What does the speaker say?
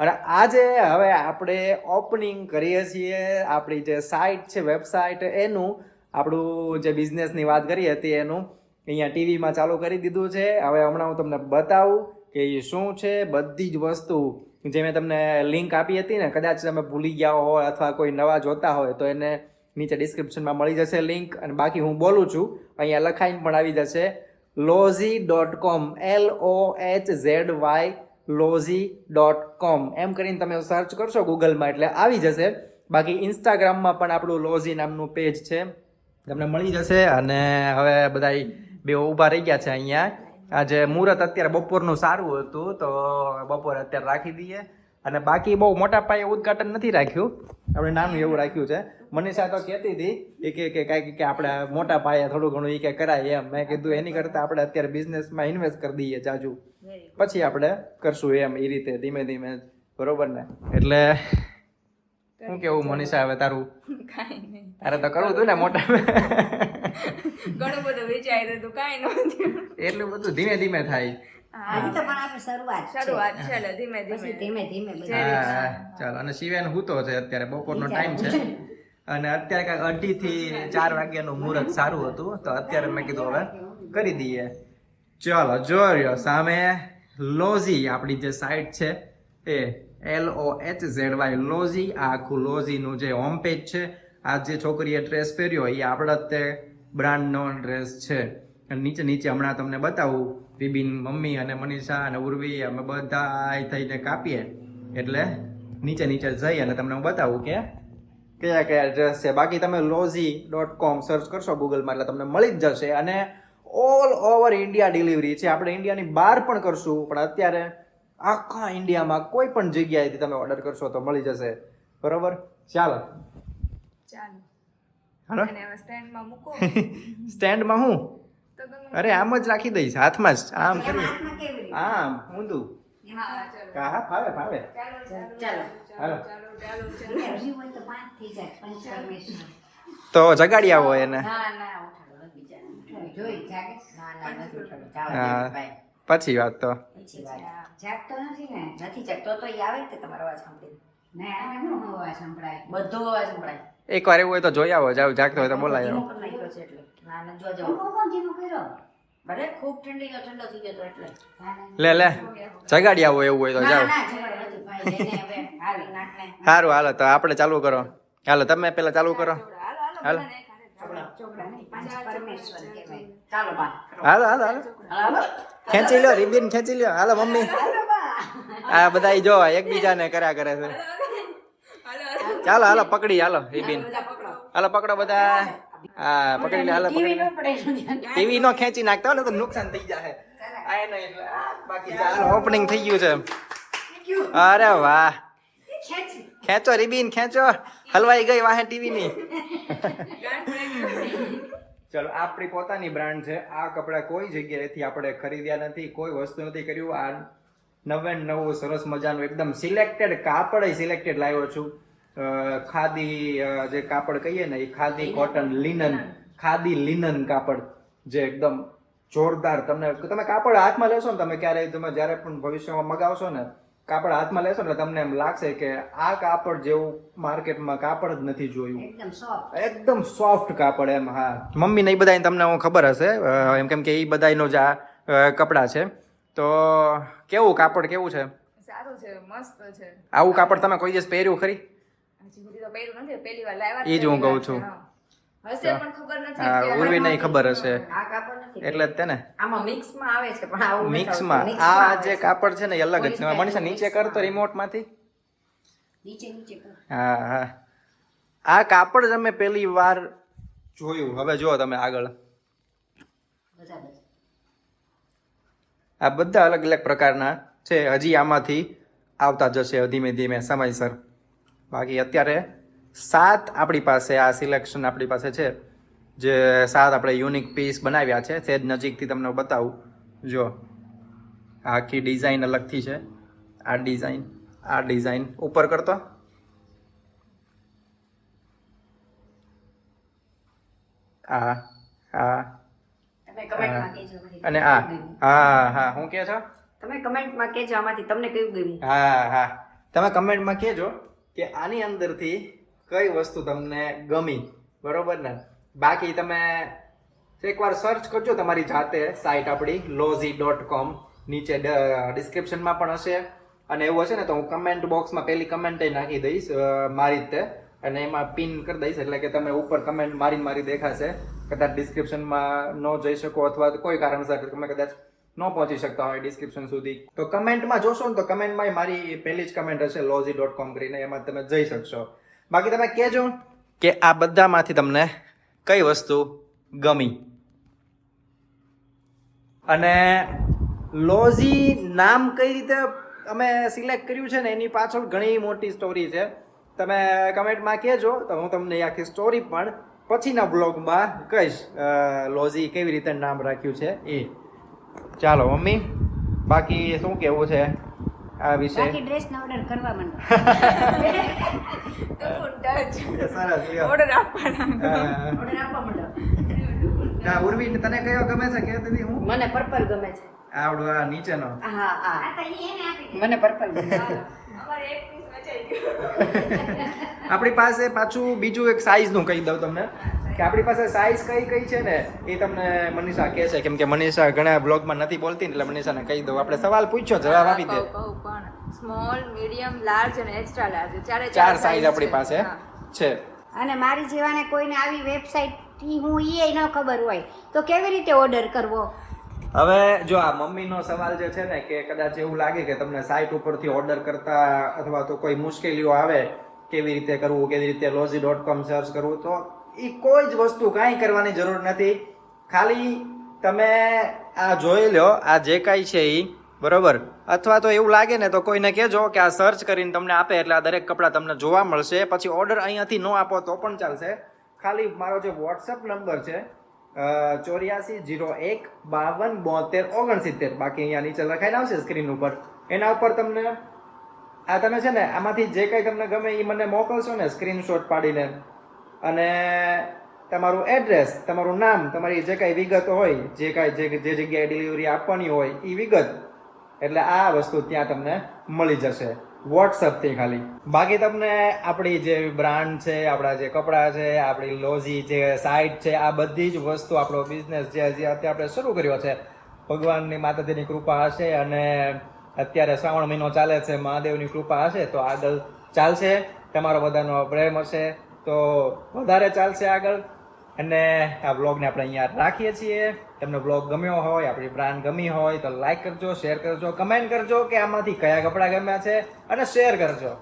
અને આજે હવે આપણે ઓપનિંગ કરીએ છીએ આપણી જે સાઇટ છે વેબસાઇટ એનું. આપણું જે બિઝનેસની વાત કરી હતી એનું અહીંયા ટીવીમાં ચાલુ કરી દીધું છે. હવે હમણાં હું તમને બતાવું કે એ શું છે. બધી જ વસ્તુ જે મેં તમને લિંક આપી હતી ને, કદાચ તમે ભૂલી ગયા હોય અથવા કોઈ નવા જોતા હોય, તો એને નીચે ડિસ્ક્રિપ્શનમાં મળી જશે લિંક અને બાકી હું બોલું છું, અહીંયા લખાઈને પણ આવી જશે. Lohzy dot com L O H Z Y Lohzy dot com એમ કરીને તમે સર્ચ કરશો ગૂગલમાં એટલે આવી જશે. બાકી ઇન્સ્ટાગ્રામમાં પણ આપણું લોઝી નામનું પેજ છે. તમને મળી જશે અને હવે બધા બે ઊભા રહી ગયા છે અહીંયા. આજે મુહૂર્ત અત્યારે બપોરનું સારું હતું, તો બપોરે અત્યારે રાખી દઈએ. અને બાકી બહુ મોટા પાયે ઉદઘાટન નથી રાખ્યું. આપણે નાનું એવું રાખ્યું છે. મનીષા તો કહેતી હતી કે કે કાંઈક કે આપણે મોટા પાયે થોડું ઘણું એ કે કરાય એમ. મેં કીધું એની કરતાં આપણે અત્યારે બિઝનેસમાં ઇન્વેસ્ટ કરી દઈએ જાજુ. પછી આપણે કરશું એમ એ રીતે ધીમે ધીમે. બરોબર ને? એટલે શું કેવું મનીષા હવે તારું? કાંઈ તારે તો કરવું હતું ને મોટા ઘણું બધું વેચાય હતું કાંઈ નહોતું. એટલું બધું ધીમે ધીમે થાય. હજી તો પણ આપણે શરૂઆત શરૂઆત છે એટલે ધીમે ધીમે. ધીમે ધીમે હા ચાલો અને શિવેન હૂતો છે અત્યારે બપોરનો ટાઈમ છે. અને અત્યારે કાંઈક અઢી થી ચાર વાગ્યાનું મુહૂર્ત સારું હતું તો અત્યારે મેં કીધું હવે કરી દઈએ. ચાલો જોયો સામે લોઝી આપણી જે સાઇટ છે એ L O H Z Y Lohzy આ આખું લોઝીનું જે હોમ પેજ છે આ જે છોકરીએ ડ્રેસ પહેર્યો એ આપણા જ તે બ્રાન્ડનો ડ્રેસ છે. નીચે નીચે હમણાં તમને બતાવું વિબિન મમ્મી અને મનીષા અને ઉર્વી અમે બધા થઈને કાપીએ. એટલે નીચે નીચે જઈ અને તમને હું બતાવું કે કયા કયા ડ્રેસ છે. બાકી તમે લોઝી ડોટ કોમ સર્ચ કરશો ગૂગલમાં એટલે તમને મળી જ જશે. અને ઓલ ઓવર ઇન્ડિયા ડિલિવરી છે. આપણે ઇન્ડિયાની બહાર પણ કરશું પણ અત્યારે આખા ઇન્ડિયામાં કોઈ પણ જગ્યાએથી તમે ઓર્ડર કરશો તો મળી જશે. બરોબર? ચાલો. ચાલો. સ્ટેન્ડમાં મૂકો. સ્ટેન્ડમાં હું? અરે આમ જ રાખી દઈશ હાથમાં જ. આમ કરી? આમ ઊંધું. હા ચાલો. હા હા ફાવે ફાવે. ચાલો ચાલો ચાલો. ચાલો ચાલો ચાલો ચાલો એટલે હજી હોય તો પાંચ થઈ જાય પંચકર્મેશ્વર. તો જગાડી આવો એને. પછી વાત તો. જાગતો નથી ને? નથી જાગતો તો આવે તમારો અવાજ સાંભળી ના આને શું અવાજ સંભળાય. બધો અવાજ સંભળાય. એકવાર એવું હોય તો જોઈ આવો જાવ જાગતો હોય તો બોલાય ના. લે લે. જગાડી આવો એવું હોય તો ના જાઓ. ના ઝઘડો નથી ભાઈ લઈને હવે હાલી નાખને. સારું હાલો તો આપણે ચાલુ કરો. હાલો તમે પેલા ચાલુ કરો. હાલો હાલો હાલો. હાલો ખેંચી લ્યો રિબિન ખેંચી લ્યો. હાલો મમ્મી. આ બધા જો એકબીજાને કર્યા કરે છે. ચાલો હાલો પકડી હાલો રિબિન બધા પકડો. હાલો પકડો બધા. હા પકડી હાલો ટીવી નો ખેંચી નાખતા હોય ને તો નુકસાન થઈ જાય બાકી ચાલો ઓપનિંગ થઈ ગયું છે. અરે વાહ. ખેંચો. રીબીન ખેંચો. હલવાઈ ગઈ વાહે ટીવી ની ચલો આપણી પોતાની બ્રાન્ડ છે. આ કપડાં કોઈ જગ્યાએથી આપણે ખરીદ્યા નથી કોઈ વસ્તુ નથી કર્યું. આ નવે નવું સરસ મજાનું એકદમ સિલેક્ટેડ કાપડ સિલેક્ટેડ લાવ્યો છું. ખાદી જે કાપડ કહીએ ને એ khadi cotton linen khadi linen કાપડ જે એકદમ જોરદાર. તમને તમે કાપડ હાથમાં લેશો ને તમે ક્યારેય તમે જ્યારે પણ ભવિષ્યમાં મગાવશો ને કાપડ હાથમાં લેશો ને તમને એમ લાગશે કે આ કાપડ જેવું માર્કેટમાં કાપડ જ નથી જોયું. એકદમ સોફ્ટ કાપડ એમ હા. મમ્મી ને એ બધા તમને હું ખબર હશે એમ કેમ કે એ બધાનો જ આ કપડાં છે. તો કેવું કાપડ કેવું છે? સારું છે મસ્ત છે. આવું કાપડ તમે કોઈ દિવસ પહેર્યું ખરી? હજી સુધી તો પહેર્યું નથી પહેલી વાર લાવ્યા ઈ જ હું કહું છું. હશે પણ ખબર નથી હા ઉર્વી નહીં ખબર હશે. આ કાપડ નથી એટલે જ તે ને. આમાં મિક્સમાં આવે છે પણ આવું નથી મિક્સમાં. આ જે કાપડ છે ને અલગ જ છે. મનીષા નીચે mixમાં કરતો રિમોટમાંથી. નીચે નીચે કર. હા હા. આ કાપડ તમે પેલી વાર જોયું. હવે જુઓ તમે આગળ. આ બધા અલગ અલગ પ્રકારના છે. હજી આમાંથી આવતા જશે ધીમે ધીમે સમયસર. બાકી અત્યારે સાત આપણી પાસે આ સિલેક્શન આપણી પાસે છે. જે સાત આપણે યુનિક પીસ બનાવ્યા છે. સેજ નજીકથી તમને બતાવું. જો આખી ડિઝાઇન અલગથી છે. આ ડિઝાઇન આ ડિઝાઇન ઉપર કરતો. આ આ અને આ હા હા હું કે છો? તમે કમેન્ટમાં કહેજો આમાંથી તમને કયું ગમ્યું. હા હા. તમે કમેન્ટમાં કહેજો. કે આની અંદરથી કઈ વસ્તુ તમને ગમી? બરોબર ને? બાકી તમે એકવાર સર્ચ કરજો, તમારી જાતે સાઇટ આપણી લોઝી ડોટ કોમ નીચે ડિસ્ક્રિપ્શનમાં પણ હશે. અને એવું હશે ને તો હું કમેન્ટ બોક્સમાં પહેલી કમેન્ટ નાખી દઈશ મારી રીતે. અને એમાં પિન કરી દઈશ, એટલે કે તમે ઉપર કમેન્ટ મારી મારી દેખાશે. કદાચ ડિસ્ક્રિપ્શનમાં ન જઈ શકો અથવા કોઈ કારણસર તમે કદાચ ન પહોંચી શકતા હોય ડિસ્ક્રિપ્શન સુધી. તો કમેન્ટમાં જોશો ને તો કમેન્ટમાં મારી પહેલી જ કમેન્ટ હશે લોઝી ડોટ કોમ કરીને એમાં તમે જઈ શકશો. બાકી તમે કહેજો. કે આ બધામાંથી તમને કઈ વસ્તુ ગમી? અને લોઝી નામ કઈ રીતે અમે સિલેક્ટ કર્યું છે ને, એની પાછળ ઘણી મોટી સ્ટોરી છે. તમે કમેન્ટમાં કહેજો, તો હું તમને આખી સ્ટોરી પણ પછીના બ્લોગમાં કહીશ. લોઝી કેવી રીતે નામ રાખ્યું છે એ. ચાલો મમ્મી બાકી શું કેવું છે આ વિશે? બાકી ડ્રેસનો ઓર્ડર કરવા માંડો. તો સરસ ઓર્ડર આપવાના હા. ઓર્ડર આપવા માંડો. ના ઉર્વી તને કયો ગમે છે? કે દીદી હું? મને પર્પલ ગમે છે. આવડો આ નીચેનો. હા હા. મને પર્પલ ગમે અમારે એક પીસ વેચાઈ ગયું. આપણી પાસે પાછું બીજું એક સાઈઝનું કહી દઉં તમને. કે આપણી પાસે સાઈઝ કઈ કઈ છે ને એ તમને મનીષા કહે છે કેમ કે મનીષા ઘણા બ્લોગમાં નથી બોલતી ને એટલે મનીષાને કહી દઉં. આપણે સવાલ પૂછ્યો જવાબ આપી દે. સ્મોલ મીડિયમ લાર્જ અને એક્સ્ટ્રા લાર્જ ચારે ચાર સાઈઝ આપણી પાસે છે. અને મારી જેવાને કોઈને આવી વેબસાઇટથી હું એ ન ખબર હોય તો કેવી રીતે ઓર્ડર કરવો? હવે જો આ મમ્મીનો સવાલ જે છે ને કે કદાચ એવું લાગે કે તમને સાઇટ ઉપરથી ઓર્ડર કરતા અથવા તો કોઈ મુશ્કેલીઓ આવે કેવી રીતે કરવું કેવી રીતે લોઝી ડોટ કોમ સર્ચ કરવું તો એ કોઈ જ વસ્તુ કાંઈ કરવાની જરૂર નથી. ખાલી તમે આ જોઈ લો આ જે કાંઈ છે એ બરોબર? અથવા તો એવું લાગે ને તો કોઈને કહેજો કે આ સર્ચ કરીને તમને આપે એટલે આ દરેક કપડાં તમને જોવા મળશે. પછી ઓર્ડર અહીંયાથી ન આપો તો પણ ચાલશે. ખાલી મારો જે વોટ્સઅપ નંબર છે ચોર્યાસી જીરો એક બાવન બોતેર ઓગણસિત્તેર. બાકી અહીંયા નીચે લખાઈને આવશે સ્ક્રીન ઉપર. એના ઉપર તમને આ તમે છે ને આમાંથી જે કંઈ તમને ગમે એ મને મોકલશો ને સ્ક્રીનશોટ પાડીને. અને તમારું એડ્રેસ તમારું નામ, તમારી જે કાંઈ વિગત હોય, જે કાંઈ, જે જે જગ્યાએ ડિલિવરી આપવાની હોય એ વિગત. એટલે આ વસ્તુ ત્યાં તમને મળી જશે. વોટ્સઅપથી ખાલી. બાકી તમને આપણી જે બ્રાન્ડ છે, આપણા જે કપડાં છે, આપણી લોઝી જે સાઇટ છે, આ બધી જ વસ્તુ આપણો બિઝનેસ જે હજી અત્યારે આપણે શરૂ કર્યો છે, ભગવાનની માતાજીની કૃપા હશે અને અત્યારે શ્રાવણ મહિનો ચાલે છે, મહાદેવની કૃપા હશે, તો આગળ ચાલશે. તમારો બધાનો પ્રેમ હશે. તો વધારે ચાલશે આગળ. અને આ બ્લોગને આપણે અહીંયા રાખીએ છીએ. તમને બ્લોગ ગમ્યો હોય, આપણી બ્રાન્ડ ગમી હોય, તો લાઈક કરજો, શેર કરજો, કમેન્ટ કરજો કે આમાંથી કયા કપડાં ગમ્યા છે, અને શેર કરજો.